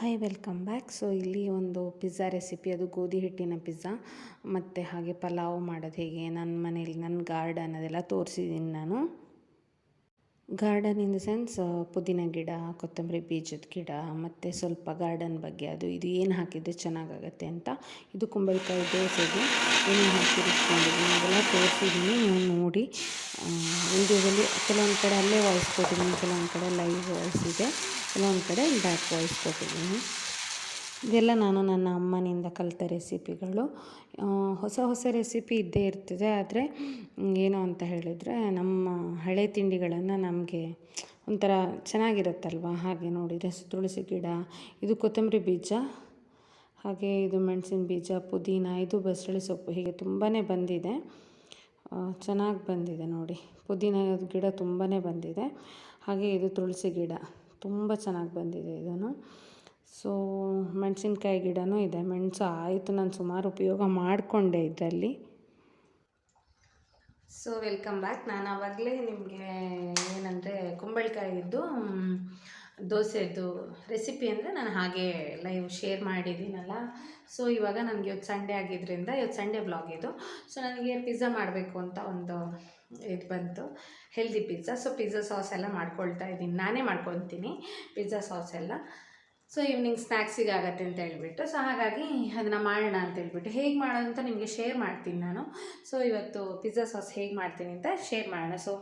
Hi welcome back so ಇಲ್ಲಿ ಒಂದು pizza recipe ಅದು ಗೋಧಿ ಹಿಟ್ಟಿನ ಪಿಜ್ಜಾ ಮತ್ತು ಹಾಗೆ ಪಲಾವ್ ಮಾಡೋದು ಹೇಗೆ ನನ್ನ ಮನೇಲಿ ನನ್ನ ಗಾರ್ಡನ್ ಅದೆಲ್ಲ ತೋರಿಸಿದ್ದೀನಿ ನಾನು. ಗಾರ್ಡನ್ ಇನ್ ದ ಸೆನ್ಸ್ ಪುದೀನ ಗಿಡ, ಕೊತ್ತಂಬರಿ ಬೀಜದ ಗಿಡ, ಮತ್ತು ಸ್ವಲ್ಪ ಗಾರ್ಡನ್ ಬಗ್ಗೆ ಅದು, ಇದು ಏನು ಹಾಕಿದ್ರೆ ಚೆನ್ನಾಗಾಗತ್ತೆ ಅಂತ. ಇದು ಕುಂಬಳಕಾಯಿ ದೋಸೆಗೆ ಏನು ಹಾಕಿರಿಸ್ಕೊಂಡಿದ್ದೀನಿ ಅದೆಲ್ಲ ತೋರಿಸಿದ್ದೀನಿ, ನೀವು ನೋಡಿ. ವಿಡಿಯೋದಲ್ಲಿ ಕೆಲವೊಂದು ಕಡೆ ಅಲ್ಲೇ ವಾಯ್ಸ್ ಕೊಟ್ಟಿದ್ದೀನಿ, ಕೆಲವೊಂದು ಕಡೆ ಲೈವ್ ವಾಯ್ಸ್ ಇದೆ, ಕೆಲವೊಂದು ಕಡೆ ಬ್ಯಾಕ್ ವಾಯ್ಸ್ ಕೊಟ್ಟಿದ್ದೀನಿ. ಇದೆಲ್ಲ ನಾನು ನನ್ನ ಅಮ್ಮನಿಂದ ಕಲಿತ ರೆಸಿಪಿಗಳು. ಹೊಸ ಹೊಸ ರೆಸಿಪಿ ಇದ್ದೇ ಇರ್ತದೆ, ಆದರೆ ಏನು ಅಂತ ಹೇಳಿದರೆ ನಮ್ಮ ಹಳೆ ತಿಂಡಿಗಳನ್ನು ನಮಗೆ ಒಂಥರ ಚೆನ್ನಾಗಿರುತ್ತಲ್ವ? ಹಾಗೆ ನೋಡಿದರೆ ತುಳಸಿ ಗಿಡ, ಇದು ಕೊತ್ತಂಬರಿ ಬೀಜ, ಹಾಗೆ ಇದು ಮೆಣಸಿನ ಬೀಜ, ಪುದೀನ, ಇದು ಬಸಳೆ ಸೊಪ್ಪು, ಹೀಗೆ ತುಂಬಾ ಬಂದಿದೆ. ಚೆನ್ನಾಗಿ ಬಂದಿದೆ ನೋಡಿ. ಪುದೀನ ಗಿಡ ತುಂಬಾ ಬಂದಿದೆ. ಹಾಗೆ ಇದು ತುಳಸಿ ಗಿಡ, ತುಂಬ ಚೆನ್ನಾಗಿ ಬಂದಿದೆ ಇದನ್ನು. ಸೊ ಮೆಣಸಿನ್ಕಾಯಿ ಗಿಡನೂ ಇದೆ. ಮೆಣಸು ಆಯಿತು. ನಾನು ಸುಮಾರು ಉಪಯೋಗ ಮಾಡಿಕೊಂಡೆ ಇದರಲ್ಲಿ. ಸೊ ವೆಲ್ಕಮ್ ಬ್ಯಾಕ್ ನಾನು ಆವಾಗಲೇ ನಿಮಗೆ ಏನಂದರೆ ಕುಂಬಳಕಾಯಿದ್ದು ದೋಸೆದು ರೆಸಿಪಿ ಅಂದರೆ ನಾನು ಹಾಗೆ ಲೈವ್ ಶೇರ್ ಮಾಡಿದ್ದೀನಲ್ಲ. ಸೊ ಇವಾಗ ನನಗೆ ಇವತ್ತು ಸಂಡೇ ಆಗಿದ್ದರಿಂದ ಇವತ್ತು ಸಂಡೇ ಬ್ಲಾಗ್ ಇದು. ಸೊ ನನಗೆ ಪಿಜ್ಜಾ ಮಾಡಬೇಕು ಅಂತ ಒಂದು ಇದು ಬಂತು. Healthy pizza so pizza sauce ಎಲ್ಲ ಮಾಡ್ಕೊಳ್ತಾ ಇದ್ದೀನಿ ನಾನೇ ಮಾಡ್ಕೊತೀನಿ ಪಿಜ್ಜಾ ಸಾಸ್ ಎಲ್ಲ. ಸೊ ಈವ್ನಿಂಗ್ ಸ್ನ್ಯಾಕ್ಸಿಗೆ ಆಗತ್ತೆ ಅಂತ ಹೇಳ್ಬಿಟ್ಟು ಸೊ ಹಾಗಾಗಿ ಅದನ್ನು ಮಾಡೋಣ ಅಂತ ಹೇಳ್ಬಿಟ್ಟು, ಹೇಗೆ ಮಾಡೋದು ಅಂತ ನಿಮಗೆ ಶೇರ್ ಮಾಡ್ತೀನಿ ನಾನು. ಸೊ ಇವತ್ತು ಪಿಜ್ಜಾ ಸಾಸ್ ಹೇಗೆ ಮಾಡ್ತೀನಿ ಅಂತ ಶೇರ್ ಮಾಡೋಣ. ಸೊ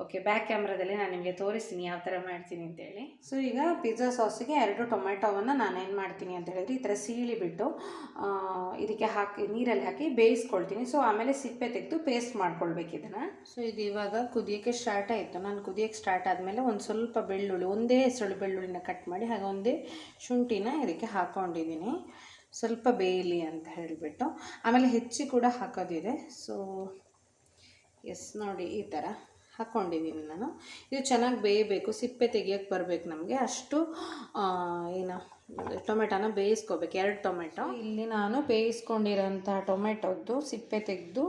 ಓಕೆ ಬ್ಯಾಕ್ ಕ್ಯಾಮ್ರಾದಲ್ಲಿ ನಾನು ನಿಮಗೆ ತೋರಿಸ್ತೀನಿ ಯಾವ ಥರ ಮಾಡ್ತೀನಿ ಅಂತೇಳಿ. ಸೊ ಈಗ ಪಿಜ್ಜಾ ಸಾಸಿಗೆ ಎರಡು ಟೊಮೆಟೊವನ್ನು ನಾನೇನು ಮಾಡ್ತೀನಿ ಅಂತ ಹೇಳಿದ್ರೆ ಈ ಥರ ಸೀಳಿ ಬಿಟ್ಟು ಇದಕ್ಕೆ ಹಾಕಿ, ನೀರಲ್ಲಿ ಹಾಕಿ ಬೇಯಿಸ್ಕೊಳ್ತೀನಿ. ಸೊ ಆಮೇಲೆ ಸಿಪ್ಪೆ ತೆಗೆದು ಪೇಸ್ಟ್ ಮಾಡ್ಕೊಳ್ಬೇಕು ಇದನ್ನು. ಸೊ ಇದು ಇವಾಗ ಕುದಿಯೋಕ್ಕೆ ಸ್ಟಾರ್ಟ್ ಆಯಿತು. ನಾನು ಕುದಿಯೋಕ್ಕೆ ಸ್ಟಾರ್ಟ್ ಆದಮೇಲೆ ಒಂದು ಸ್ವಲ್ಪ ಬೆಳ್ಳುಳ್ಳಿ, ಒಂದೇ ಹೆಸರು ಬೆಳ್ಳುಳ್ಳಿನ ಕಟ್ ಮಾಡಿ ಹಾಗೆ ಒಂದೇ ಶುಂಠಿನ ಇದಕ್ಕೆ ಹಾಕ್ಕೊಂಡಿದ್ದೀನಿ ಸ್ವಲ್ಪ ಬೇಯಲಿ ಅಂತ ಹೇಳಿಬಿಟ್ಟು. ಆಮೇಲೆ ಹೆಚ್ಚಿ ಕೂಡ ಹಾಕೋದಿದೆ. ಸೊ ಎಸ್ ನೋಡಿ ಈ ಥರ ಹಾಕ್ಕೊಂಡಿದ್ದೀನಿ ನಾನು. ಇದು ಚೆನ್ನಾಗಿ ಬೇಯಬೇಕು, ಸಿಪ್ಪೆ ತೆಗಿಯೋಕ್ಕೆ ಬರಬೇಕು ನಮಗೆ. ಅಷ್ಟು ಏನು, ಟೊಮೆಟೋನ ಬೇಯಿಸ್ಕೋಬೇಕು. ಎರಡು ಟೊಮೆಟೊ. ಇಲ್ಲಿ ನಾನು ಬೇಯಿಸ್ಕೊಂಡಿರೋಂಥ ಟೊಮೆಟೊದ್ದು ಸಿಪ್ಪೆ ತೆಗೆದು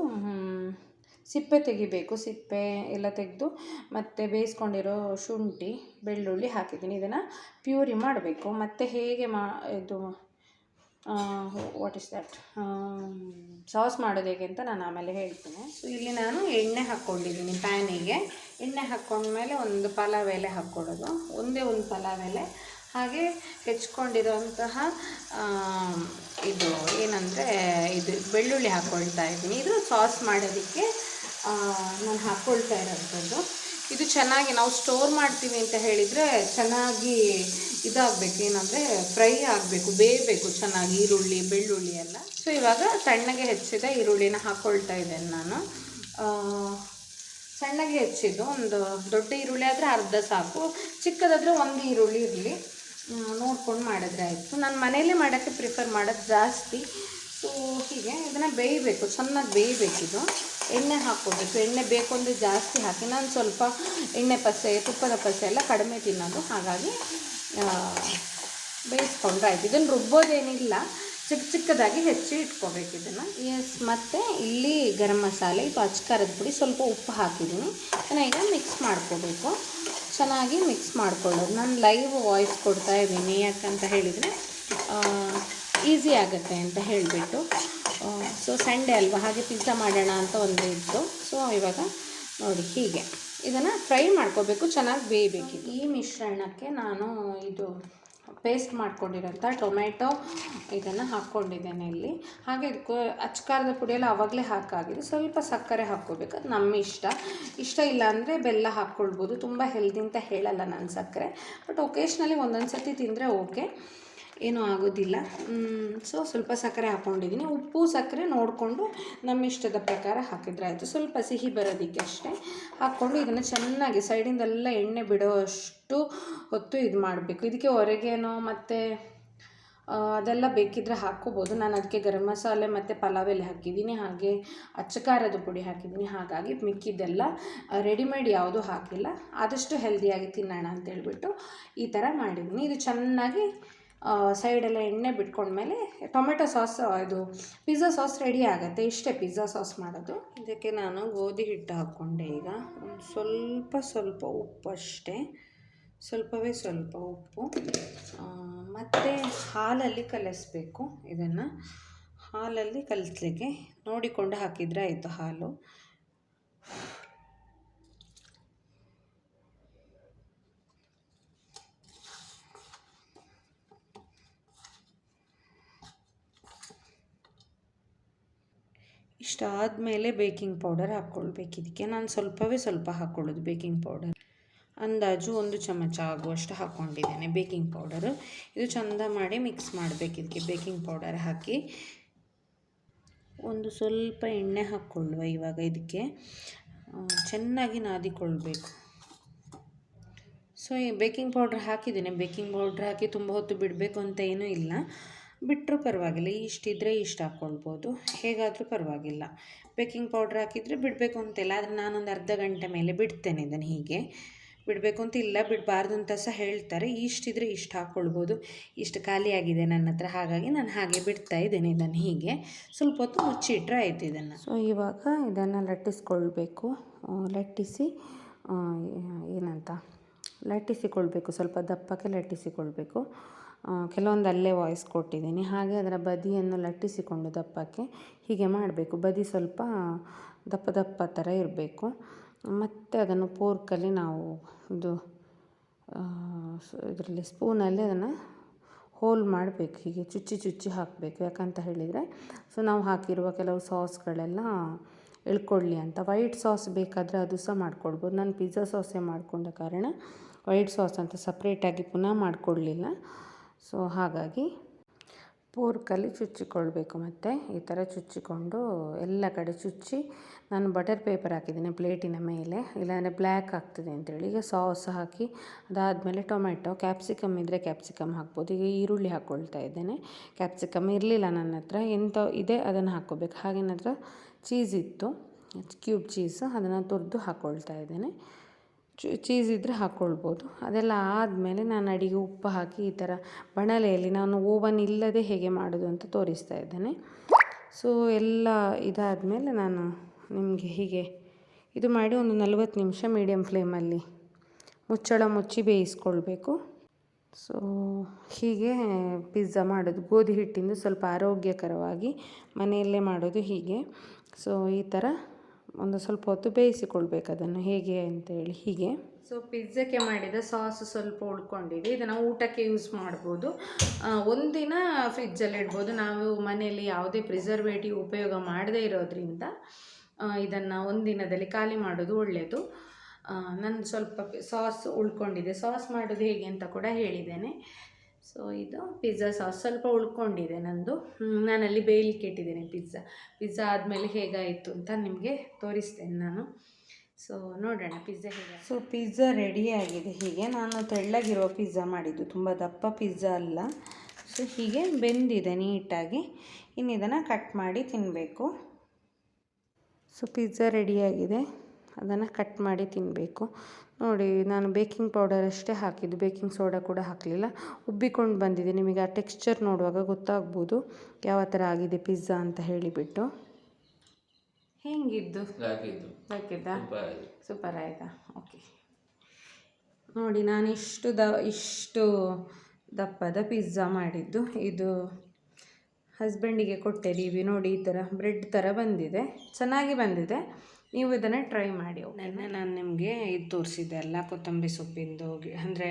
ಸಿಪ್ಪೆ ತೆಗಿಬೇಕು, ಸಿಪ್ಪೆ ಎಲ್ಲ ತೆಗೆದು. ಮತ್ತು ಬೇಯಿಸ್ಕೊಂಡಿರೋ ಶುಂಠಿ, ಬೆಳ್ಳುಳ್ಳಿ ಹಾಕಿದ್ದೀನಿ. ಇದನ್ನು ಪ್ಯೂರಿ ಮಾಡಬೇಕು. ಮತ್ತು ಹೇಗೆ ಮಾ, ಇದು ವಾಟ್ ಇಸ್ ದಟ್ ಸಾಸ್ ಮಾಡೋದು ಹೇಗೆ ಅಂತ ನಾನು ಆಮೇಲೆ ಹೇಳ್ತೀನಿ. ಸೊ ಇಲ್ಲಿ ನಾನು ಎಣ್ಣೆ ಹಾಕ್ಕೊಂಡಿದ್ದೀನಿ ಪ್ಯಾನಿಗೆ. ಎಣ್ಣೆ ಹಾಕ್ಕೊಂಡ್ಮೇಲೆ ಒಂದು ಪಲಾವ್ ಎಲೆ ಹಾಕ್ಕೊಡೋದು. ಒಂದೇ ಒಂದು ಪಲಾವ್ ಎಲೆ ಹಾಗೆ ಹೆಚ್ಕೊಂಡಿರೋಂತಹ ಇದು ಏನಂದರೆ, ಇದು ಬೆಳ್ಳುಳ್ಳಿ ಹಾಕ್ಕೊಳ್ತಾ ಇದ್ದೀನಿ. ಇದು ಸಾಸ್ ಮಾಡೋದಕ್ಕೆ ನಾನು ಹಾಕ್ಕೊಳ್ತಾ ಇರೋಂಥದ್ದು. ಇದು ಚೆನ್ನಾಗಿ ನಾವು ಸ್ಟೋರ್ ಮಾಡ್ತೀವಿ ಅಂತ ಹೇಳಿದರೆ ಚೆನ್ನಾಗಿ ಇದಾಗಬೇಕು. ಏನಂದರೆ ಫ್ರೈ ಆಗಬೇಕು, ಬೇಯಬೇಕು ಚೆನ್ನಾಗಿ ಈರುಳ್ಳಿ, ಬೆಳ್ಳುಳ್ಳಿ ಎಲ್ಲ. ಸೊ ಇವಾಗ ಸಣ್ಣಗೆ ಹೆಚ್ಚಿದ, ಈರುಳ್ಳಿನ ಹಾಕ್ಕೊಳ್ತಾ ಇದ್ದೇನೆ ನಾನು. ಸಣ್ಣಗೆ ಹೆಚ್ಚಿದ್ದು ಒಂದು ದೊಡ್ಡ ಈರುಳ್ಳಿ ಆದರೆ ಅರ್ಧ ಸಾಕು. ಚಿಕ್ಕದಾದರೆ ಒಂದು ಈರುಳ್ಳಿ ಇರಲಿ. ನೋಡ್ಕೊಂಡು ಮಾಡಿದ್ರೆ ಆಯಿತು. ನಾನು ಮನೆಯಲ್ಲೇ ಮಾಡೋಕ್ಕೆ ಪ್ರಿಫರ್ ಮಾಡೋದು ಜಾಸ್ತಿ. ಸೊ ಹೀಗೆ ಇದನ್ನು ಬೇಯಬೇಕು, ಚೆನ್ನಾಗಿ ಬೇಯಬೇಕಿದು. ಎಣ್ಣೆ ಹಾಕ್ಕೋಬೇಕು ಎಣ್ಣೆ ಬೇಕು ಅಂದರೆ ಜಾಸ್ತಿ ಹಾಕಿ. ನಾನು ಸ್ವಲ್ಪ ಎಣ್ಣೆ ಪಸೆ ತುಪ್ಪದ ಪಸೆ ಎಲ್ಲ ಕಡಿಮೆ ತಿನ್ನೋದು. ಹಾಗಾಗಿ ಬೇಯಿಸ್ಕೊಂಡ್ರೆ ಆಯ್ತು. ಇದನ್ನು ರುಬ್ಬೋದೇನಿಲ್ಲ. ಚಿಕ್ಕ ಚಿಕ್ಕದಾಗಿ ಹೆಚ್ಚಿ ಇಟ್ಕೋಬೇಕು ಇದನ್ನು. ಎಸ್ ಮತ್ತು ಇಲ್ಲಿ ಗರಂ ಮಸಾಲೆ, ಇದು ಅಚ್ಕಾರದ ಪುಡಿ. ಸ್ವಲ್ಪ ಉಪ್ಪು ಹಾಕಿದ್ದೀನಿ. ಚೆನ್ನಾಗಿ ಮಿಕ್ಸ್ ಮಾಡ್ಕೋಬೇಕು. ಚೆನ್ನಾಗಿ ಮಿಕ್ಸ್ ಮಾಡ್ಕೊಳ್ಳೋದು. ನಾನು ಲೈವ್ ವಾಯ್ಸ್ ಕೊಡ್ತಾ ಇದ್ದೀನಿ. ಯಾಕಂತ ಹೇಳಿದರೆ ಈಸಿ ಆಗುತ್ತೆ ಅಂತ ಹೇಳಿಬಿಟ್ಟು. ಸೊ ಸಂಡೇ ಅಲ್ವಾ? ಹಾಗೆ ಪಿಜ್ಜಾ ಮಾಡೋಣ ಅಂತ ಒಂದು ಇತ್ತು. ಸೊ ಇವಾಗ ನೋಡಿ ಹೀಗೆ. ಇದನ್ನು ಫ್ರೈ ಮಾಡ್ಕೋಬೇಕು, ಚೆನ್ನಾಗಿ ಬೇಯಬೇಕು ಈ ಮಿಶ್ರಣಕ್ಕೆ ನಾನು ಇದು ಪೇಸ್ಟ್ ಮಾಡ್ಕೊಂಡಿರೋಂಥ ಟೊಮೆಟೊ ಇದನ್ನು ಹಾಕ್ಕೊಂಡಿದ್ದೇನೆ ಇಲ್ಲಿ. ಹಾಗೆ ಇದಕ್ಕೆ ಅಚ್ಕಾರದ ಪುಡಿಯೆಲ್ಲ ಆವಾಗಲೇ ಹಾಕಾಗಿದೆ. ಸ್ವಲ್ಪ ಸಕ್ಕರೆ ಹಾಕ್ಕೋಬೇಕು. ಅದು ನಮ್ಮ ಇಷ್ಟ. ಇಷ್ಟ ಇಲ್ಲ ಅಂದರೆ ಬೆಲ್ಲ ಹಾಕ್ಕೊಳ್ಬೋದು. ತುಂಬ ಹೆಲ್ದಿ ಅಂತ ಹೇಳಲ್ಲ ನಾನು ಸಕ್ಕರೆ. ಬಟ್ ಒಕೇಶ್ನಲಿ ಒಂದೊಂದು ಸರ್ತಿ ತಿಂದರೆ ಓಕೆ ಏನೂ ಆಗೋದಿಲ್ಲ. ಸೊ ಸ್ವಲ್ಪ ಸಕ್ಕರೆ ಹಾಕ್ಕೊಂಡಿದ್ದೀನಿ ಉಪ್ಪು, ಸಕ್ಕರೆ ನೋಡಿಕೊಂಡು ನಮ್ಮ ಇಷ್ಟದ ಪ್ರಕಾರ ಹಾಕಿದ್ರೆ ಆಯಿತು. ಸ್ವಲ್ಪ ಸಿಹಿ ಬರೋದಕ್ಕೆ ಅಷ್ಟೇ. ಹಾಕ್ಕೊಂಡು ಇದನ್ನು ಚೆನ್ನಾಗಿ ಸೈಡಿಂದೆಲ್ಲ ಎಣ್ಣೆ ಬಿಡೋ ಅಷ್ಟು ಹೊತ್ತು ಇದು ಮಾಡಬೇಕು. ಇದಕ್ಕೆ ಹೊರಗೇನೋ ಮತ್ತು ಅದೆಲ್ಲ ಬೇಕಿದ್ರೆ ಹಾಕ್ಕೋಬೋದು. ನಾನು ಅದಕ್ಕೆ ಗರಂ ಮಸಾಲೆ ಮತ್ತು ಪಲಾವ್ ಎಲೆ ಹಾಕಿದ್ದೀನಿ, ಹಾಗೆ ಅಚ್ಚಕಾರದ ಪುಡಿ ಹಾಕಿದ್ದೀನಿ. ಹಾಗಾಗಿ ಮಿಕ್ಕಿದ್ದೆಲ್ಲ ರೆಡಿಮೇಡ್ ಯಾವುದೂ ಹಾಕಿಲ್ಲ. ಆದಷ್ಟು ಹೆಲ್ದಿಯಾಗಿ ತಿನ್ನೋಣ ಅಂತೇಳ್ಬಿಟ್ಟು ಈ ಥರ ಮಾಡಿದ್ದೀನಿ. ಇದು ಚೆನ್ನಾಗಿ ಸೈಡೆಲ್ಲ ಎಣ್ಣೆ ಬಿಟ್ಕೊಂಡ್ಮೇಲೆ ಟೊಮೆಟೊ ಸಾಸ್ ಇದು ಪಿಜ್ಜಾ ಸಾಸ್ ರೆಡಿ ಆಗುತ್ತೆ. ಇಷ್ಟೇ ಪಿಜ್ಜಾ ಸಾಸ್ ಮಾಡೋದು. ಇದಕ್ಕೆ ನಾನು ಗೋಧಿ ಹಿಟ್ಟು ಹಾಕ್ಕೊಂಡೆ ಈಗ. ಒಂದು ಸ್ವಲ್ಪ ಸ್ವಲ್ಪ ಉಪ್ಪು ಅಷ್ಟೇ. ಸ್ವಲ್ಪವೇ ಸ್ವಲ್ಪ ಉಪ್ಪು. ಮತ್ತು ಹಾಲಲ್ಲಿ ಕಲಿಸ್ಬೇಕು ಇದನ್ನು. ಹಾಲಲ್ಲಿ ಕಲಿಸ್ಲಿಕ್ಕೆ ನೋಡಿಕೊಂಡು ಹಾಕಿದರೆ ಆಯಿತು ಹಾಲು. ಇಷ್ಟಾದಮೇಲೆ ಬೇಕಿಂಗ್ ಪೌಡರ್ ಹಾಕ್ಕೊಳ್ಬೇಕು. ಇದಕ್ಕೆ ನಾನು ಸ್ವಲ್ಪವೇ ಸ್ವಲ್ಪ ಹಾಕ್ಕೊಳ್ಳೋದು ಬೇಕಿಂಗ್ ಪೌಡರ್. ಅಂದಾಜು ಒಂದು ಚಮಚ ಆಗುವಷ್ಟು ಹಾಕ್ಕೊಂಡಿದ್ದೇನೆ ಬೇಕಿಂಗ್ ಪೌಡರು. ಇದು ಚಂದ ಮಾಡಿ ಮಿಕ್ಸ್ ಮಾಡಬೇಕು ಇದಕ್ಕೆ ಬೇಕಿಂಗ್ ಪೌಡರ್ ಹಾಕಿ. ಒಂದು ಸ್ವಲ್ಪ ಎಣ್ಣೆ ಹಾಕ್ಕೊಳ್ಳುವ ಇವಾಗ ಇದಕ್ಕೆ. ಚೆನ್ನಾಗಿ ನಾದಿಕೊಳ್ಬೇಕು. ಸೊ ಈ ಬೇಕಿಂಗ್ ಪೌಡ್ರ್ ಹಾಕಿದ್ದೀನಿ. ಬೇಕಿಂಗ್ ಪೌಡ್ರ್ ಹಾಕಿ ತುಂಬ ಹೊತ್ತು ಬಿಡಬೇಕು ಅಂತ ಏನೂ ಇಲ್ಲ. ಬಿಟ್ಟರೂ ಪರವಾಗಿಲ್ಲ, ಇಷ್ಟಿದ್ರೆ ಇಷ್ಟು ಹಾಕ್ಕೊಳ್ಬೋದು, ಹೇಗಾದರೂ ಪರವಾಗಿಲ್ಲ. ಬೇಕಿಂಗ್ ಪೌಡ್ರ್ ಹಾಕಿದರೆ ಬಿಡಬೇಕು ಅಂತಿಲ್ಲ ಆದರೆ ನಾನೊಂದು ಅರ್ಧ ಗಂಟೆ ಮೇಲೆ ಬಿಡ್ತೇನೆ ಇದನ್ನು ಹೀಗೆ. ಬಿಡಬೇಕು ಅಂತ ಇಲ್ಲ, ಬಿಡಬಾರ್ದು ಅಂತ ಸಹ ಹೇಳ್ತಾರೆ, ಇಷ್ಟಿದ್ರೆ ಇಷ್ಟು ಹಾಕ್ಕೊಳ್ಬೋದು. ಇಷ್ಟು ಖಾಲಿಯಾಗಿದೆ ನನ್ನ ಹತ್ರ, ಹಾಗಾಗಿ ನಾನು ಹಾಗೆ ಬಿಡ್ತಾ ಇದ್ದೇನೆ ಇದನ್ನು ಹೀಗೆ. ಸ್ವಲ್ಪ ಹೊತ್ತು ಮುಚ್ಚಿಟ್ರೆ ಆಯಿತು ಇದನ್ನು. ಸೊ ಇವಾಗ ಇದನ್ನು ಲಟ್ಟಿಸ್ಕೊಳ್ಬೇಕು. ಲಟ್ಟಿಸಿ ಏನಂತ? ಲಟ್ಟಿಸಿಕೊಳ್ಬೇಕು, ಸ್ವಲ್ಪ ದಪ್ಪಕ್ಕೆ ಲಟ್ಟಿಸಿಕೊಳ್ಬೇಕು. ಕೆಲವೊಂದು ಅಲ್ಲೇ ವಾಯ್ಸ್ ಕೊಟ್ಟಿದ್ದೀನಿ. ಹಾಗೆ ಅದರ ಬದಿಯನ್ನು ಲಟ್ಟಿಸಿಕೊಂಡು ದಪ್ಪಕ್ಕೆ ಹೀಗೆ ಮಾಡಬೇಕು. ಬದಿ ಸ್ವಲ್ಪ ದಪ್ಪ ದಪ್ಪ ಥರ ಇರಬೇಕು. ಮತ್ತು ಅದನ್ನು ಪೋರ್ಕಲ್ಲಿ ನಾವು ಇದು ಇದರಲ್ಲಿ ಸ್ಪೂನಲ್ಲಿ ಅದನ್ನು ಹೋಲ್ ಮಾಡಬೇಕು. ಹೀಗೆ ಚುಚ್ಚಿ ಚುಚ್ಚಿ ಹಾಕಬೇಕು. ಯಾಕಂತ ಹೇಳಿದರೆ ಸೊ ನಾವು ಹಾಕಿರುವ ಕೆಲವು ಸಾಸ್ಗಳೆಲ್ಲ ಇಳ್ಕೊಳ್ಳಿ ಅಂತ. ವೈಟ್ ಸಾಸ್ ಬೇಕಾದರೆ ಅದು ಸಹ ಮಾಡ್ಕೊಳ್ಬೋದು. ನಾನು ಪಿಜ್ಜಾ ಸಾಸೇ ಮಾಡಿಕೊಂಡ ಕಾರಣ ವೈಟ್ ಸಾಸ್ ಅಂತ ಸಪ್ರೇಟಾಗಿ ಪುನಃ ಮಾಡಿಕೊಡ್ಲಿಲ್ಲ ಸೊ ಹಾಗಾಗಿ ಪೋರ್ಕಲ್ಲಿ ಚುಚ್ಚಿಕೊಳ್ಬೇಕು ಮತ್ತು. ಈ ಥರ ಚುಚ್ಚಿಕೊಂಡು ಎಲ್ಲ ಕಡೆ ಚುಚ್ಚಿ ನಾನು ಬಟರ್ ಪೇಪರ್ ಹಾಕಿದ್ದೀನಿ ಪ್ಲೇಟಿನ ಮೇಲೆ. ಇಲ್ಲಾಂದರೆ ಬ್ಲ್ಯಾಕ್ ಆಗ್ತದೆ ಅಂತೇಳಿ. ಈಗ ಸಾಸ್ ಹಾಕಿ ಅದಾದಮೇಲೆ ಟೊಮೆಟೊ ಕ್ಯಾಪ್ಸಿಕಮ್ ಇದ್ದರೆ ಕ್ಯಾಪ್ಸಿಕಮ್ ಹಾಕ್ಬೋದು. ಈಗ ಈರುಳ್ಳಿ ಹಾಕ್ಕೊಳ್ತಾ ಇದ್ದೇನೆ. ಕ್ಯಾಪ್ಸಿಕಮ್ ಇರಲಿಲ್ಲ ನನ್ನ ಹತ್ರ. ಎಂಥ ಇದೆ ಅದನ್ನು ಹಾಕ್ಕೋಬೇಕು. ಹಾಗೆ ನನ್ನ ಚೀಸ್ ಇತ್ತು. ಕ್ಯೂಬ್ ಚೀಸ್ ಅದನ್ನು ತುರಿದು ಹಾಕ್ಕೊಳ್ತಾ ಇದ್ದೇನೆ. ಚೀಸ್ ಇದ್ದರೆ ಹಾಕ್ಕೊಳ್ಬೋದು ಅದೆಲ್ಲ ಆದಮೇಲೆ ನಾನು ಅಡಿಗೆ ಉಪ್ಪು ಹಾಕಿ ಈ ಥರ ಬಣಲೆಯಲ್ಲಿ ನಾನು ಓವನ್ ಇಲ್ಲದೆ ಹೇಗೆ ಮಾಡೋದು ಅಂತ ತೋರಿಸ್ತಾ ಇದ್ದೇನೆ. ಸೊ ಎಲ್ಲ ಇದಾದಮೇಲೆ ನಾನು ನಿಮಗೆ ಹೀಗೆ ಇದು ಮಾಡಿ ಒಂದು ನಲ್ವತ್ತು ನಿಮಿಷ ಮೀಡಿಯಮ್ ಫ್ಲೇಮಲ್ಲಿ ಮುಚ್ಚಳ ಮುಚ್ಚಿ ಬೇಯಿಸ್ಕೊಳ್ಬೇಕು. ಸೊ ಹೀಗೆ ಪಿಜ್ಜಾ ಮಾಡೋದು. ಗೋಧಿ ಹಿಟ್ಟಿಂದು ಸ್ವಲ್ಪ ಆರೋಗ್ಯಕರವಾಗಿ ಮನೆಯಲ್ಲೇ ಮಾಡೋದು ಹೀಗೆ. ಸೊ ಈ ಥರ ಒಂದು ಸ್ವಲ್ಪ ಹೊತ್ತು ಬೇಯಿಸಿಕೊಳ್ಬೇಕು ಅದನ್ನು. ಹೇಗೆ ಅಂತೇಳಿ, ಹೀಗೆ. ಸೊ ಪಿಜ್ಜಕ್ಕೆ ಮಾಡಿದ ಸಾಸ್ ಸ್ವಲ್ಪ ಉಳ್ಕೊಂಡಿದೆ. ಇದನ್ನು ಊಟಕ್ಕೆ ಯೂಸ್ ಮಾಡ್ಬೋದು. ಒಂದಿನ ಫ್ರಿಜ್ಜಲ್ಲಿ ಇಡ್ಬೋದು. ನಾವು ಮನೆಯಲ್ಲಿ ಯಾವುದೇ ಪ್ರಿಸರ್ವೇಟಿವ್ ಉಪಯೋಗ ಮಾಡದೇ ಇರೋದ್ರಿಂದ ಇದನ್ನು ಒಂದಿನದಲ್ಲಿ ಖಾಲಿ ಮಾಡೋದು ಒಳ್ಳೆಯದು ನಾನು ಸ್ವಲ್ಪ ಸಾಸ್ ಉಳ್ಕೊಂಡಿದೆ. ಸಾಸ್ ಮಾಡೋದು ಹೇಗೆ ಅಂತ ಕೂಡ ಹೇಳಿದ್ದೇನೆ. ಸೊ ಇದು ಪಿಜ್ಜಾ ಸಾಸ್ ಸ್ವಲ್ಪ ಉಳ್ಕೊಂಡಿದೆ ನಂದು. ನಾನು ನಾನಲ್ಲಿ ಬೇಯಲಿಕ್ಕೆ ಇಟ್ಟಿದ್ದೀನಿ ಪಿಜ್ಜಾ ಪಿಜ್ಜಾ ಆದಮೇಲೆ ಹೇಗಾಯಿತು ಅಂತ ನಿಮಗೆ ತೋರಿಸ್ತೇನೆ ನಾನು. ಸೊ ನೋಡೋಣ ಪಿಜ್ಜಾ ಹೇಗೆ ಸೊ ಪಿಜ್ಜಾ ರೆಡಿ ಆಗಿದೆ. ಹೀಗೆ ನಾನು ತೆಳ್ಳಗಿರುವ ಪಿಜ್ಜಾ ಮಾಡಿದ್ದು. ತುಂಬ ದಪ್ಪ ಪಿಜ್ಜಾ ಅಲ್ಲ. ಸೊ ಹೀಗೆ ಬೆಂದಿದೆ ನೀಟಾಗಿ. ಇನ್ನು ಇದನ್ನು ಕಟ್ ಮಾಡಿ ತಿನ್ನಬೇಕು ಸೊ ಪಿಜ್ಜಾ ರೆಡಿಯಾಗಿದೆ ಅದನ್ನು ಕಟ್ ಮಾಡಿ ತಿನ್ನಬೇಕು ನೋಡಿ ನಾನು ಬೇಕಿಂಗ್ ಪೌಡರ್ ಅಷ್ಟೇ ಹಾಕಿದ್ದು. ಬೇಕಿಂಗ್ ಸೋಡಾ ಕೂಡ ಹಾಕಲಿಲ್ಲ. ಉಬ್ಬಿಕೊಂಡು ಬಂದಿದೆ. ನಿಮಗೆ ಆ ಟೆಕ್ಸ್ಚರ್ ನೋಡುವಾಗ ಗೊತ್ತಾಗ್ಬೋದು ಯಾವ ಥರ ಆಗಿದೆ ಪಿಜ್ಜಾ ಅಂತ ಹೇಳಿಬಿಟ್ಟು. ಹೆಂಗಿದ್ದು? ಹಾಕಿದ್ದು ಸೂಪರ್ ಆಯಿತಾ? ಓಕೆ ನೋಡಿ ನಾನು ಇಷ್ಟು ದ ಇಷ್ಟು ದಪ್ಪದ ಪಿಜ್ಜಾ ಮಾಡಿದ್ದು. ಇದು ಹಸ್ಬೆಂಡಿಗೆ ಕೊಟ್ಟೆ. ರೀವಿ ನೋಡಿ ಈ ಥರ ಬ್ರೆಡ್ ಥರ ಬಂದಿದೆ. ಚೆನ್ನಾಗಿ ಬಂದಿದೆ. ನೀವು ಇದನ್ನು ಟ್ರೈ ಮಾಡಿ ನೆನ್ನೆ ನಾನು ನಿಮಗೆ ಇದು ತೋರಿಸಿದ್ದೆ ಅಲ್ಲ, ಕೊತ್ತಂಬರಿ ಸೊಪ್ಪಿಂದು ಅಂದರೆ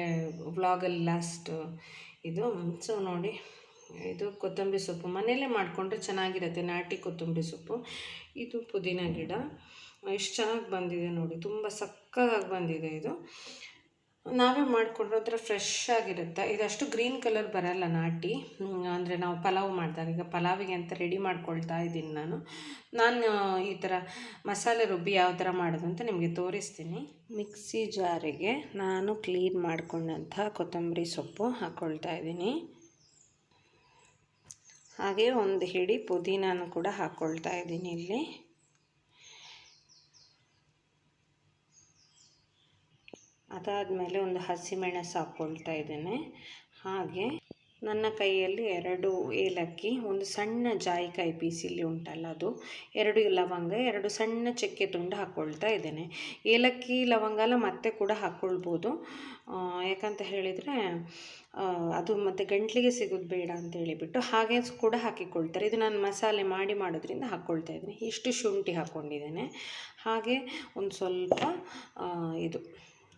ವ್ಲಾಗಲ್ಲಿ ಲಾಸ್ಟ್ ಇದು. ಸೊ ನೋಡಿ, ಇದು ಕೊತ್ತಂಬರಿ ಸೊಪ್ಪು. ಮನೆಯಲ್ಲೇ ಮಾಡಿಕೊಂಡ್ರೆ ಚೆನ್ನಾಗಿರುತ್ತೆ, ನಾಟಿ ಕೊತ್ತಂಬರಿ ಸೊಪ್ಪು. ಇದು ಪುದೀನ ಗಿಡ. ಎಷ್ಟು ಚೆನ್ನಾಗಿ ಬಂದಿದೆ ನೋಡಿ, ತುಂಬ ಸಕ್ಕತ್ತಾಗಿ ಬಂದಿದೆ ಇದು. ನಾವೇ ಮಾಡಿಕೊಂಡ್ರೆ ಒಂಥರ ಫ್ರೆಶ್ ಆಗಿರುತ್ತೆ. ಇದಷ್ಟು ಗ್ರೀನ್ ಕಲರ್ ಬರಲ್ಲ ನಾಟಿ. ಅಂದರೆ ನಾವು ಪಲಾವ್ ಮಾಡಿದಾಗ, ಈಗ ಪಲಾವಿಗೆ ಅಂತ ರೆಡಿ ಮಾಡ್ಕೊಳ್ತಾ ಇದ್ದೀನಿ ನಾನು. ನಾನು ಈ ಥರ ಮಸಾಲೆ ರುಬ್ಬಿ ಯಾವ ಥರ ಮಾಡೋದು ಅಂತ ನಿಮಗೆ ತೋರಿಸ್ತೀನಿ. ಮಿಕ್ಸಿ ಜಾರಿಗೆ ನಾನು ಕ್ಲೀನ್ ಮಾಡ್ಕೊಂಡಂಥ ಕೊತ್ತಂಬರಿ ಸೊಪ್ಪು ಹಾಕ್ಕೊಳ್ತಾ ಇದ್ದೀನಿ. ಹಾಗೆ ಒಂದು ಹಿಡಿ ಪುದೀನಾನು ಕೂಡ ಹಾಕ್ಕೊಳ್ತಾ ಇದ್ದೀನಿ ಇಲ್ಲಿ. ಅದಾದಮೇಲೆ ಒಂದು ಹಸಿಮೆಣಸು ಹಾಕ್ಕೊಳ್ತಾ ಇದ್ದೇನೆ. ಹಾಗೆ ನನ್ನ ಕೈಯಲ್ಲಿ ಎರಡು ಏಲಕ್ಕಿ, ಒಂದು ಸಣ್ಣ ಜಾಯಿಕಾಯಿ ಪೀಸಿಲಿ ಉಂಟಲ್ಲ ಅದು, ಎರಡು ಲವಂಗ, ಎರಡು ಸಣ್ಣ ಚಕ್ಕೆ ತುಂಡು ಹಾಕ್ಕೊಳ್ತಾ ಇದ್ದೇನೆ. ಏಲಕ್ಕಿ, ಲವಂಗ ಎಲ್ಲ ಮತ್ತೆ ಕೂಡ ಹಾಕ್ಕೊಳ್ಬೋದು ಯಾಕಂತ ಹೇಳಿದರೆ ಅದು ಮತ್ತು ಗಂಟ್ಲಿಗೆ ಸಿಗೋದು ಬೇಡ ಅಂತ ಹೇಳಿಬಿಟ್ಟು ಹಾಗೆ ಕೂಡ ಹಾಕಿಕೊಳ್ತಾರೆ. ಇದು ನಾನು ಮಸಾಲೆ ಮಾಡಿ ಮಾಡೋದ್ರಿಂದ ಹಾಕ್ಕೊಳ್ತಾ ಇದ್ದೀನಿ. ಇಷ್ಟು ಶುಂಠಿ ಹಾಕ್ಕೊಂಡಿದ್ದೇನೆ ಹಾಗೆ ಒಂದು ಸ್ವಲ್ಪ ಇದು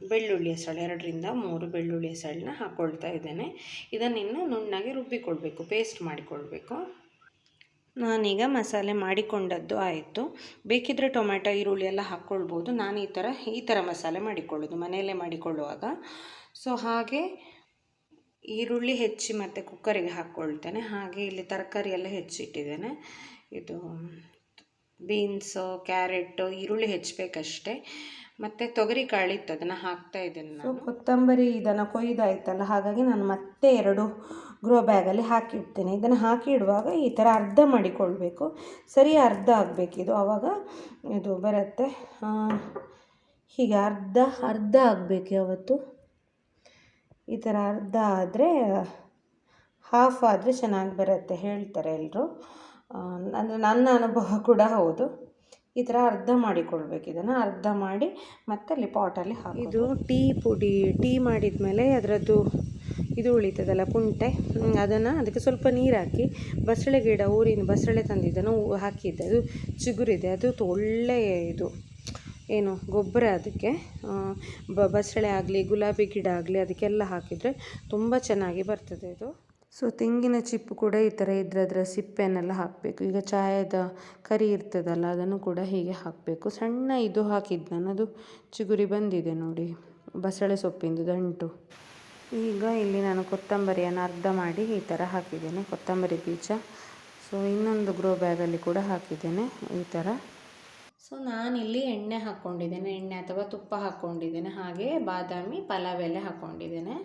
ಬೆಳ್ಳುಳ್ಳಿ ಹೆಸಳು ಎರಡರಿಂದ ಮೂರು ಬೆಳ್ಳುಳ್ಳಿ ಹೆಸಳನ್ನ ಹಾಕ್ಕೊಳ್ತಾ ಇದ್ದೇನೆ. ಇದನ್ನಿನ್ನು ನುಣ್ಣಗೆ ರುಬ್ಬಿಕೊಳ್ಬೇಕು ಪೇಸ್ಟ್ ಮಾಡಿಕೊಳ್ಬೇಕು. ನಾನೀಗ ಮಸಾಲೆ ಮಾಡಿಕೊಂಡದ್ದು ಆಯಿತು. ಬೇಕಿದ್ದರೆ ಟೊಮೆಟೊ ಈರುಳ್ಳಿ ಎಲ್ಲ ಹಾಕ್ಕೊಳ್ಬೋದು. ನಾನು ಈ ಥರ ಈ ಥರ ಮಸಾಲೆ ಮಾಡಿಕೊಳ್ಳೋದು, ಮನೆಯಲ್ಲೇ ಮಾಡಿಕೊಳ್ಳುವಾಗ. ಸೊ ಹಾಗೆ ಈರುಳ್ಳಿ ಹೆಚ್ಚಿ ಮತ್ತು ಕುಕ್ಕರಿಗೆ ಹಾಕ್ಕೊಳ್ತೇನೆ. ಹಾಗೆ ಇಲ್ಲಿ ತರಕಾರಿ ಎಲ್ಲ ಹೆಚ್ಚಿಟ್ಟಿದ್ದೇನೆ. ಇದು ಬೀನ್ಸು ಕ್ಯಾರೆಟು ಈರುಳ್ಳಿ ಹೆಚ್ಚಬೇಕಷ್ಟೇ. ಮತ್ತು ತೊಗರಿ ಕಾಳಿತ್ತು ಅದನ್ನು ಹಾಕ್ತಾ ಇದ್ದೇನೆ ನಾನು. ಕೊತ್ತಂಬರಿ ಇದನ್ನು ಕೊಯ್ದಾಯ್ತಲ್ಲ ಹಾಗಾಗಿ ನಾನು ಮತ್ತೆ ಎರಡು ಗ್ರೋ ಬ್ಯಾಗಲ್ಲಿ ಹಾಕಿಡ್ತೇನೆ. ಇದನ್ನು ಹಾಕಿಡುವಾಗ ಈ ಥರ ಅರ್ಧ ಮಾಡಿಕೊಳ್ಬೇಕು. ಸರಿ ಅರ್ಧ ಆಗಬೇಕು. ಇದು ಆವಾಗ ಇದು ಬರುತ್ತೆ. ಹೀಗೆ ಅರ್ಧ ಅರ್ಧ ಆಗಬೇಕು ಯಾವತ್ತು. ಈ ಥರ ಅರ್ಧ ಆದರೆ ಹಾಫ್ ಆದರೆ ಚೆನ್ನಾಗಿ ಬರುತ್ತೆ ಹೇಳ್ತಾರೆ ಎಲ್ಲರೂ ಅಂದರೆ ನನ್ನ ಅನುಭವ ಕೂಡ ಹೌದು. ಈ ಥರ ಅರ್ಧ ಮಾಡಿಕೊಳ್ಬೇಕು. ಇದನ್ನು ಅರ್ಧ ಮಾಡಿ ಮತ್ತೆ ಅಲ್ಲಿ ಪಾಟಲ್ಲಿ ಹಾಕಿ ಇದು ಟೀ ಪುಡಿ, ಟೀ ಮಾಡಿದ ಮೇಲೆ ಅದರದ್ದು ಇದು ಉಳಿತದಲ್ಲ ಪುಂಟೆ ಅದನ್ನು ಅದಕ್ಕೆ ಸ್ವಲ್ಪ ನೀರು ಹಾಕಿ ಬಸಳೆ ಗಿಡ, ಊರಿನ ಬಸಳೆ ತಂದಿದ್ದನ್ನು ಹಾಕಿದ್ದೆ. ಅದು ಚಿಗುರಿದೆ. ಅದು ಒಳ್ಳೆಯ ಇದು. ಏನು, ಗೊಬ್ಬರ ಅದಕ್ಕೆ. ಬಸಳೆ ಆಗಲಿ, ಗುಲಾಬಿ ಗಿಡ ಆಗಲಿ ಅದಕ್ಕೆಲ್ಲ ಹಾಕಿದರೆ ತುಂಬ ಚೆನ್ನಾಗಿ ಬರ್ತದೆ ಇದು. ಸೊ ತೆಂಗಿನ ಚಿಪ್ಪು ಕೂಡ ಈ ಥರ ಇದ್ರೆ ಅದರ ಸಿಪ್ಪೆನೆಲ್ಲ ಹಾಕಬೇಕು. ಈಗ ಚಾಯದ ಕರಿ ಇರ್ತದಲ್ಲ, ಅದನ್ನು ಕೂಡ ಹೀಗೆ ಹಾಕಬೇಕು. ಸಣ್ಣ ಇದು ಹಾಕಿದ್ದು ನಾನು. ಅದು ಚಿಗುರಿ ಬಂದಿದೆ ನೋಡಿ. ಬಸಳೆ ಸೊಪ್ಪಿಂದು ದಂಟು. ಈಗ ಇಲ್ಲಿ ನಾನು ಕೊತ್ತಂಬರಿಯನ್ನು ಅರ್ಧ ಮಾಡಿ ಈ ಥರ ಹಾಕಿದ್ದೇನೆ. ಕೊತ್ತಂಬರಿ ಬೀಜ. ಸೊ ಇನ್ನೊಂದು ಗ್ರೋ ಬ್ಯಾಗಲ್ಲಿ ಕೂಡ ಹಾಕಿದ್ದೇನೆ ಈ ಥರ. ಸೊ ನಾನಿಲ್ಲಿ ಎಣ್ಣೆ ಹಾಕ್ಕೊಂಡಿದ್ದೇನೆ. ಎಣ್ಣೆ ಅಥವಾ ತುಪ್ಪ ಹಾಕ್ಕೊಂಡಿದ್ದೇನೆ. ಹಾಗೆ ಬಾದಾಮಿ, ಪಲಾವ್ ಎಲೆ ಹಾಕ್ಕೊಂಡಿದ್ದೇನೆ.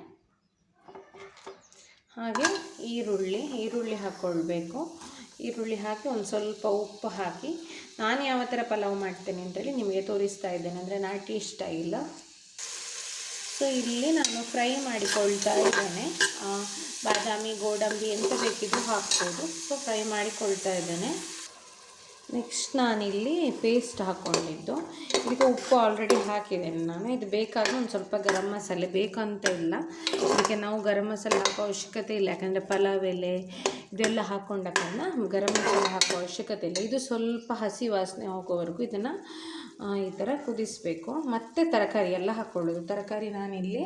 ಹಾಗೆ ಈರುಳ್ಳಿ ಈರುಳ್ಳಿ ಹಾಕ್ಕೊಳ್ಬೇಕು ಈರುಳ್ಳಿ ಹಾಕಿ ಒಂದು ಸ್ವಲ್ಪ ಉಪ್ಪು ಹಾಕಿ, ನಾನು ಯಾವ ಥರ ಪಲಾವ್ ಮಾಡ್ತೇನೆ ಅಂತೇಳಿ ನಿಮಗೆ ತೋರಿಸ್ತಾ ಇದ್ದೇನೆ. ಅಂದರೆ ನಾಟಿ ಸ್ಟೈಲ್ ಸೊ ಇಲ್ಲಿ ನಾನು ಫ್ರೈ ಮಾಡಿಕೊಳ್ತಾ ಇದ್ದೇನೆ. ಬಾದಾಮಿ, ಗೋಡಂಬಿ ಎಂತ ಬೇಕಿದ್ರೂ ಹಾಕ್ಬೋದು. ಸೊ ಫ್ರೈ ಮಾಡಿಕೊಳ್ತಾ ಇದ್ದೇನೆ. ನೆಕ್ಸ್ಟ್ ನಾನಿಲ್ಲಿ ಪೇಸ್ಟ್ ಹಾಕ್ಕೊಂಡಿದ್ದು. ಇದಕ್ಕೆ ಉಪ್ಪು ಆಲ್ರೆಡಿ ಹಾಕಿದ್ದೇನೆ ನಾನು. ಇದು ಬೇಕಾದರೂ ಒಂದು ಸ್ವಲ್ಪ ಗರಂ ಮಸಾಲೆ, ಬೇಕಂತ ಇಲ್ಲ. ಇದಕ್ಕೆ ನಾವು ಗರಂ ಮಸಾಲೆ ಹಾಕೋ ಅವಶ್ಯಕತೆ ಇಲ್ಲ. ಯಾಕಂದರೆ ಪಲಾವ್ ಎಲೆ, ಇದೆಲ್ಲ ಹಾಕ್ಕೊಂಡ ಕಾರಣ ಗರಂ ಮಸಾಲೆ ಹಾಕೋ ಅವಶ್ಯಕತೆ ಇಲ್ಲ. ಇದು ಸ್ವಲ್ಪ ಹಸಿ ವಾಸನೆ ಹೋಗೋವರೆಗೂ ಇದನ್ನು ಈ ಥರ ಕುದಿಸಬೇಕು. ಮತ್ತು ತರಕಾರಿ ಎಲ್ಲ ಹಾಕ್ಕೊಳ್ಳೋದು ತರಕಾರಿ ನಾನಿಲ್ಲಿ,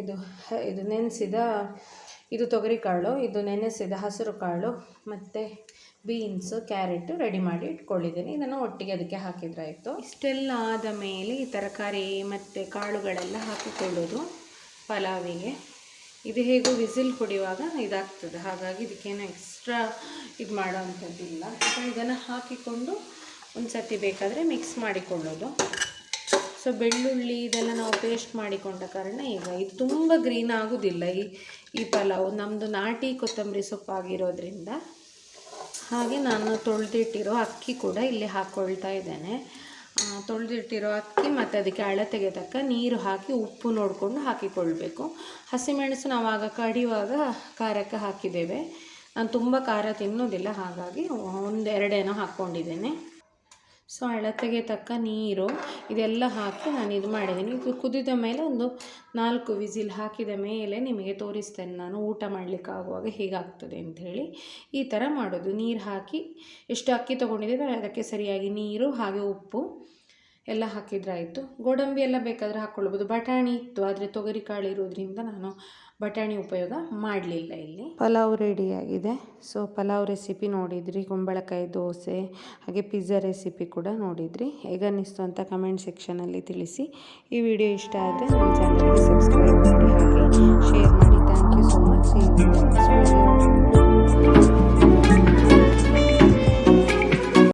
ಇದು ಇದು ನೆನೆಸಿದ, ಇದು ತೊಗರಿ ಕಾಳು, ಇದು ನೆನೆಸಿದ ಹಸಿರು ಕಾಳು, ಮತ್ತು ಬೀನ್ಸು, ಕ್ಯಾರೆಟು ರೆಡಿ ಮಾಡಿ ಇಟ್ಕೊಂಡಿದ್ದೀನಿ. ಇದನ್ನು ಒಟ್ಟಿಗೆ ಅದಕ್ಕೆ ಹಾಕಿದ್ರಾಯಿತು. ಇಷ್ಟೆಲ್ಲ ಆದ ಮೇಲೆ ಈ ತರಕಾರಿ ಮತ್ತು ಕಾಳುಗಳೆಲ್ಲ ಹಾಕಿಕೊಳ್ಳೋದು ಪಲಾವಿಗೆ. ಇದು ಹೇಗೂ ವಿಸಿಲ್ ಕುಡಿಯುವಾಗ ಇದಾಗ್ತದೆ. ಹಾಗಾಗಿ ಇದಕ್ಕೇನು ಎಕ್ಸ್ಟ್ರಾ ಇದು ಮಾಡೋವಂಥದ್ದಿಲ್ಲ. ಇದನ್ನು ಹಾಕಿಕೊಂಡು ಒಂದು ಸತಿ ಬೇಕಾದರೆ ಮಿಕ್ಸ್ ಮಾಡಿಕೊಳ್ಳೋದು. ಸೊ ಬೆಳ್ಳುಳ್ಳಿ ಇದೆಲ್ಲ ನಾವು ಪೇಸ್ಟ್ ಮಾಡಿಕೊಂಡ ಕಾರಣ ಈಗ ಇದು ತುಂಬ ಗ್ರೀನ್ ಆಗೋದಿಲ್ಲ ಈ ಈ ಪಲಾವು. ನಮ್ಮದು ನಾಟಿ ಕೊತ್ತಂಬರಿ ಸೊಪ್ಪಾಗಿರೋದ್ರಿಂದ. ಹಾಗೆ ನಾನು ತೊಳೆದಿಟ್ಟಿರೋ ಅಕ್ಕಿ ಕೂಡ ಇಲ್ಲಿ ಹಾಕ್ಕೊಳ್ತಾ ಇದ್ದೇನೆ. ತೊಳೆದಿಟ್ಟಿರೋ ಅಕ್ಕಿ ಮತ್ತು ಅದಕ್ಕೆ ಅಳತೆಗೆ ತಕ್ಕ ನೀರು ಹಾಕಿ ಉಪ್ಪು ನೋಡಿಕೊಂಡು ಹಾಕಿಕೊಳ್ಬೇಕು. ಹಸಿಮೆಣಸು ನಾವು ಆಗ ಕಡಿಯುವಾಗ ಖಾರಕ್ಕೆ ಹಾಕಿದ್ದೇವೆ. ನಾನು ತುಂಬ ಖಾರ ತಿನ್ನೋದಿಲ್ಲ, ಹಾಗಾಗಿ ಒಂದೆರಡೇನೋ ಹಾಕ್ಕೊಂಡಿದ್ದೇನೆ. ಸೊ ಅಳತೆಗೆ ತಕ್ಕ ನೀರು ಇದೆಲ್ಲ ಹಾಕಿ ನಾನು ಇದು ಮಾಡಿದ್ದೀನಿ. ಇದು ಕುದಿದ ಮೇಲೆ ಒಂದು ನಾಲ್ಕು ವಿಸಿಲ್ ಹಾಕಿದ ಮೇಲೆ ನಿಮಗೆ ತೋರಿಸ್ತೇನೆ. ನಾನು ಊಟ ಮಾಡಲಿಕ್ಕಾಗುವಾಗ ಹೇಗಾಗ್ತದೆ ಅಂಥೇಳಿ ಈ ಥರ ಮಾಡೋದು. ನೀರು ಹಾಕಿ ಎಷ್ಟು ಅಕ್ಕಿ ತೊಗೊಂಡಿದ್ದೇವೆ ಅದಕ್ಕೆ ಸರಿಯಾಗಿ ನೀರು ಹಾಗೆ ಉಪ್ಪು ಎಲ್ಲ ಹಾಕಿದ್ರಾಯಿತು ಗೋಡಂಬಿ ಎಲ್ಲ ಬೇಕಾದರೆ ಹಾಕ್ಕೊಳ್ಬೋದು ಬಟಾಣಿ ಇತ್ತು, ಆದರೆ ತೊಗರಿ ಕಾಳು ಇರೋದ್ರಿಂದ ನಾನು ಬಟಾಣಿ ಉಪಯೋಗ ಮಾಡಲಿಲ್ಲ ಇಲ್ಲಿ. ಪಲಾವ್ ರೆಡಿಯಾಗಿದೆ ಸೊ ಪಲಾವ್ ರೆಸಿಪಿ ನೋಡಿದ್ರಿ, ಕುಂಬಳಕಾಯಿ ದೋಸೆ, ಹಾಗೆ ಪಿಜ್ಜಾ ರೆಸಿಪಿ ಕೂಡ ನೋಡಿದ್ರಿ. ಹೇಗನ್ನಿಸ್ತು ಅಂತ ಕಮೆಂಟ್ ಸೆಕ್ಷನಲ್ಲಿ ತಿಳಿಸಿ. ಈ ವಿಡಿಯೋ ಇಷ್ಟ ಆದರೆ ನಮ್ಮ ಚಾನಲ್ಗೆ ಸಬ್ಸ್ಕ್ರೈಬ್ ಮಾಡಿ, ಹಾಗೆ ಶೇರ್ ಮಾಡಿ. Thank you so much